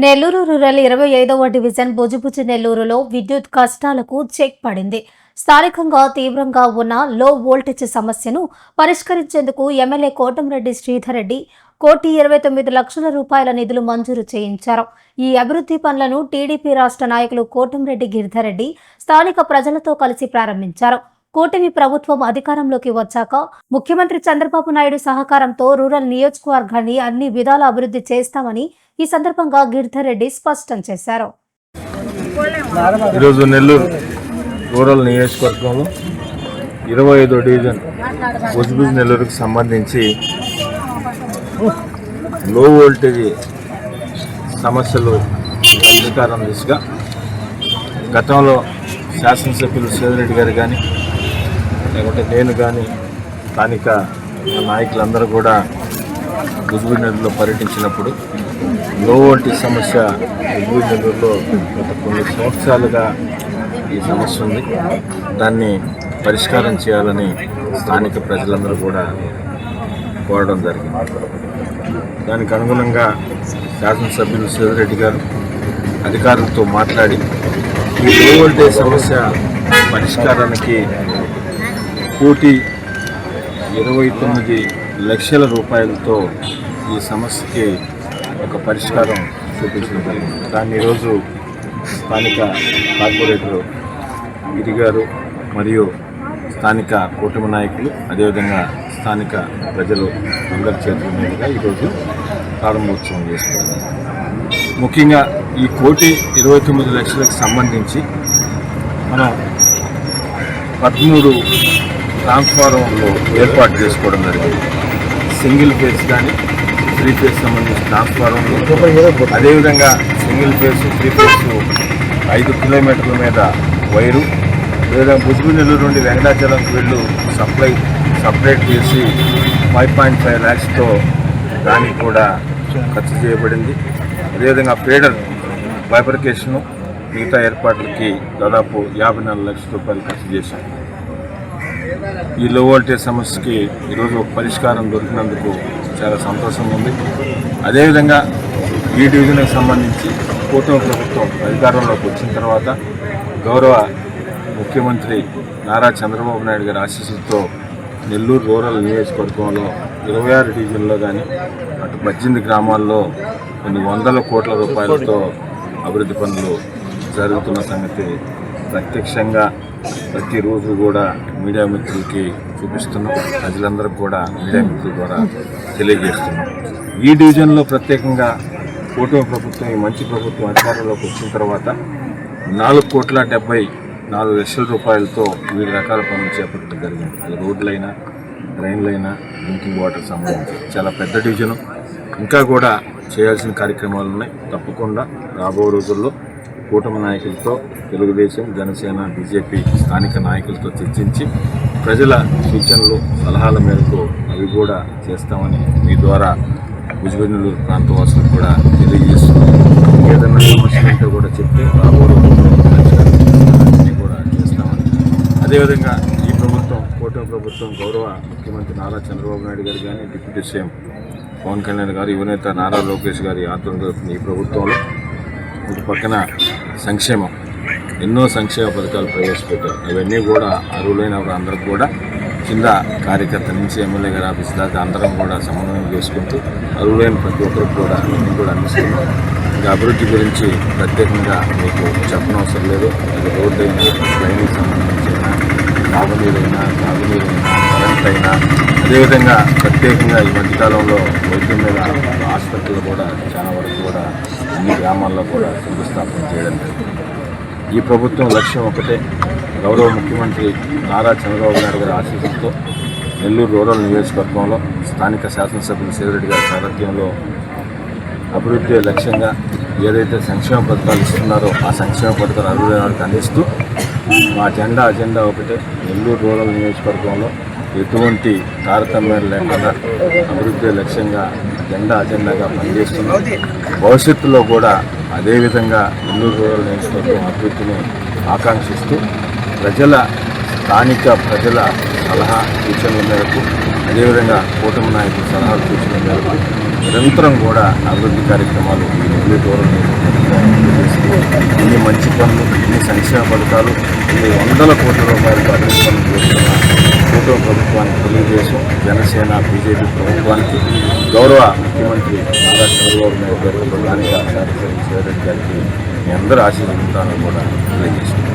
Nellore rural ఇరవై ఐదవ division బుజుబుజు నెల్లూరులో విద్యుత్ కష్టాలకు చెక్ పడింది. స్థానికంగా తీవ్రంగా ఉన్న లో వోల్టేజ్ సమస్యను పరిష్కరించేందుకు ఎమ్మెల్యే కోటంరెడ్డి శ్రీధర్ రెడ్డి కోటి ఇరవై తొమ్మిది లక్షల రూపాయల నిధులు మంజూరు చేయించారు. ఈ అభివృద్ధి పనులను టీడీపీ రాష్ట్ర నాయకులు కోటంరెడ్డి గిరిధరెడ్డి స్థానిక ప్రజలతో కలిసి ప్రారంభించారు. కూటమి ప్రభుత్వం అధికారంలోకి వచ్చాక ముఖ్యమంత్రి చంద్రబాబు నాయుడు సహకారంతో రూరల్ నియోజకవర్గాన్ని అన్ని విధాల అభివృద్ధి చేస్తామని ఈ సందర్భంగా గిరిధర్ రెడ్డి స్పష్టం చేశారు. ఈరోజు నెల్లూరు రూరల్ నియోజకవర్గంలో ఇరవై ఐదో డివిజన్ బుజ్బుజ్ నెల్లూరుకు సంబంధించి లో వోల్టేజ్ సమస్యలు పరిష్కారం దిశగా గతంలో శాసనసభ్యులు సేదిరెడ్డి గారు కానీ లేకుంటే నేను కానీ స్థానిక నాయకులందరూ కూడా బుజ్బుజ్ నదిలో పర్యటించినప్పుడు లో వోల్టేజ్ సమస్య బుజ్బుజ్ నదిలో గత కొన్ని సంవత్సరాలుగా ఈ సమస్య ఉంది. దాన్ని పరిష్కారం చేయాలని స్థానిక ప్రజలందరూ కూడా కోరడం జరిగింది. దానికి అనుగుణంగా శాసనసభ్యులు శివరెడ్డి గారు అధికారులతో మాట్లాడి ఈ లో వోల్టేజ్ సమస్య పరిష్కారానికి కోటి ఇరవై తొమ్మిది లక్షల రూపాయలతో ఈ సమస్యకి ఒక పరిష్కారం చూపించడం జరిగింది. దాన్ని ఈరోజు స్థానిక కార్పొరేటర్ గిరి గారు మరియు స్థానిక కూటమి నాయకులు అదేవిధంగా స్థానిక ప్రజలు అందరి చేతుల మీదుగా ఈరోజు ప్రారంభోత్సవం చేసుకున్నారు ముఖ్యంగా ఈ కోటి ఇరవై తొమ్మిది లక్షలకు సంబంధించి మనం పదమూడు ట్రాన్స్ఫార్మర్లు ఏర్పాటు చేసుకోవడం జరిగింది. సింగిల్ ఫేజ్ కానీ త్రీ ఫేజ్ సంబంధించిన ట్రాన్స్ఫార్మర్లు. అదేవిధంగా సింగిల్ ఫేజ్ త్రీ ఫేజ్ ఐదు కిలోమీటర్ల మీద వైరు. లేదా బుజ్బు నెల్లూరు నుండి వెంకటాచలంకి వెళ్ళు సప్లై సపరేట్ చేసి ఫైవ్ పాయింట్ ఫైవ్ ల్యాక్స్తో దానికి కూడా ఖర్చు చేయబడింది. అదేవిధంగా ఫీడర్ బైఫర్కేషను మిగతా ఏర్పాట్లకి దాదాపు యాభై నాలుగు లక్షల రూపాయలు ఖర్చు చేశాం ఈ లో వోల్టేజ్ సమస్యకి ఈరోజు ఒక పరిష్కారం దొరికినందుకు చాలా సంతోషంగా ఉంది. అదేవిధంగా ఈ డివిజన్కి సంబంధించి కూటమి ప్రభుత్వం అధికారంలోకి వచ్చిన తర్వాత గౌరవ ముఖ్యమంత్రి నారా చంద్రబాబు నాయుడు గారి ఆశీస్సులతో నెల్లూరు రూరల్ నియోజకవర్గంలో ఇరవై ఆరు డివిజన్లో కానీ అటు పద్దెనిమిది గ్రామాల్లో కొన్ని వందల కోట్ల రూపాయలతో అభివృద్ధి పనులు జరుగుతున్న సంగతి ప్రత్యక్షంగా ప్రతిరోజు కూడా మీడియా మిత్రులకి చూపిస్తున్నాం. ప్రజలందరికీ కూడా మీడియా మిత్రుల ద్వారా తెలియజేస్తున్నాం. ఈ డివిజన్లో ప్రత్యేకంగా కూటమి ప్రభుత్వం ఈ మంచి ప్రభుత్వం అధికారంలోకి వచ్చిన తర్వాత నాలుగు కోట్ల డెబ్బై నాలుగు లక్షల రూపాయలతో వివిధ రకాల పనులు చేపట్టడం జరిగింది. అది రోడ్లైనా డ్రైన్లైనా డ్రింకింగ్ వాటర్ సంబంధించి. చాలా పెద్ద డివిజను. ఇంకా కూడా చేయాల్సిన కార్యక్రమాలు ఉన్నాయి. తప్పకుండా రాబో రోజుల్లో కూటమి నాయకులతో తెలుగుదేశం జనసేన బీజేపీ స్థానిక నాయకులతో చర్చించి ప్రజల సూచనలు సలహాల మేరకు అవి కూడా చేస్తామని మీ ద్వారా భుజబెన్నూరు ప్రాంతవాసులు కూడా తెలియజేస్తున్నాం ఏదైనా సమస్యలు ఉంటే కూడా చెప్తే రాబో రోజుల్లో పరిష్కారం కూడా చేస్తామని. అదేవిధంగా ఈ ప్రభుత్వం కూటమి ప్రభుత్వం గౌరవ ముఖ్యమంత్రి నారా చంద్రబాబు నాయుడు గారు కానీ డిప్యూటీ సీఎం పవన్ కళ్యాణ్ గారు యువనేత నారా లోకేష్ గారి ఆధ్వర్యంలో ఈ ప్రభుత్వంలో ఇటు పక్కన సంక్షేమం. ఎన్నో సంక్షేమ పథకాలు ప్రవేశపెట్టారు. ఇవన్నీ కూడా అర్హులైన అందరికి కూడా కింద కార్యకర్త నుంచి ఎమ్మెల్యే గారి ఆఫీస్ దాకా అందరం కూడా సమన్వయం చేసుకుంటూ అర్హులైన ప్రతి ఒక్కరికి కూడా అన్ని కూడా అందిస్తున్నాం. ఇంకా అభివృద్ధి గురించి ప్రత్యేకంగా మీకు చెప్పనవసరం లేదు. అది రోడ్డు అయినా డ్రైనేజ్ సంబంధించిన తాగునీరైనా తాగునీరైనా కరెంట్ అయినా అదేవిధంగా ప్రత్యేకంగా ఈ మధ్యకాలంలో వైద్యం మీద ఆసుపత్రులు కూడా చాలా వరకు కూడా అన్ని గ్రామాల్లో కూడా శంకుస్థాపన చేయడం జరిగింది. ఈ ప్రభుత్వం లక్ష్యం ఒకటే గౌరవ ముఖ్యమంత్రి నారా చంద్రబాబు నాయుడు గారి ఆశీస్సులతో నెల్లూరు రూరల్ నియోజకవర్గంలో స్థానిక శాసనసభ్యులు సేవిరెడ్డి గారి సారథ్యంలో అభివృద్ధి లక్ష్యంగా ఏదైతే సంక్షేమ పథకాలు ఇస్తున్నారో ఆ సంక్షేమ పథకాలు అభివృద్ధి వారికి అందిస్తూ మా జెండా అజెండా ఒకటే నెల్లూరు రూరల్ నియోజకవర్గంలో ఎటువంటి తారతమ్యం లేకుండా అభివృద్ధి లక్ష్యంగా జెండా అజెండాగా పనిచేస్తున్నాం. భవిష్యత్తులో కూడా అదేవిధంగా నెల్లూరు రూరల్ నియోజకవర్గం అభివృద్ధిని ఆకాంక్షిస్తూ ప్రజల స్థానిక ప్రజల సలహా సూచనల మేరకు అదేవిధంగా కూటమి నాయకుల సలహా సూచనల మేరకు నిరంతరం కూడా అభివృద్ధి కార్యక్రమాలు నెల్లూరు దూరం ఇన్ని మంచి పనులు ఇన్ని సంక్షేమ పథకాలు ఇన్ని వందల కోట్ల రూపాయలకు అభివృద్ధి పనులు చేస్తున్నారు కూటమి ప్రభుత్వానికి తెలుగుదేశం జనసేన బీజేపీ ప్రభుత్వానికి గౌరవ ముఖ్యమంత్రి నారా చంద్రబాబు నాయుడు గారికి ప్రధానిగా సార్ గారికి మీ అందరూ ఆశీర్వదించాలని కూడా తెలియజేస్తున్నాను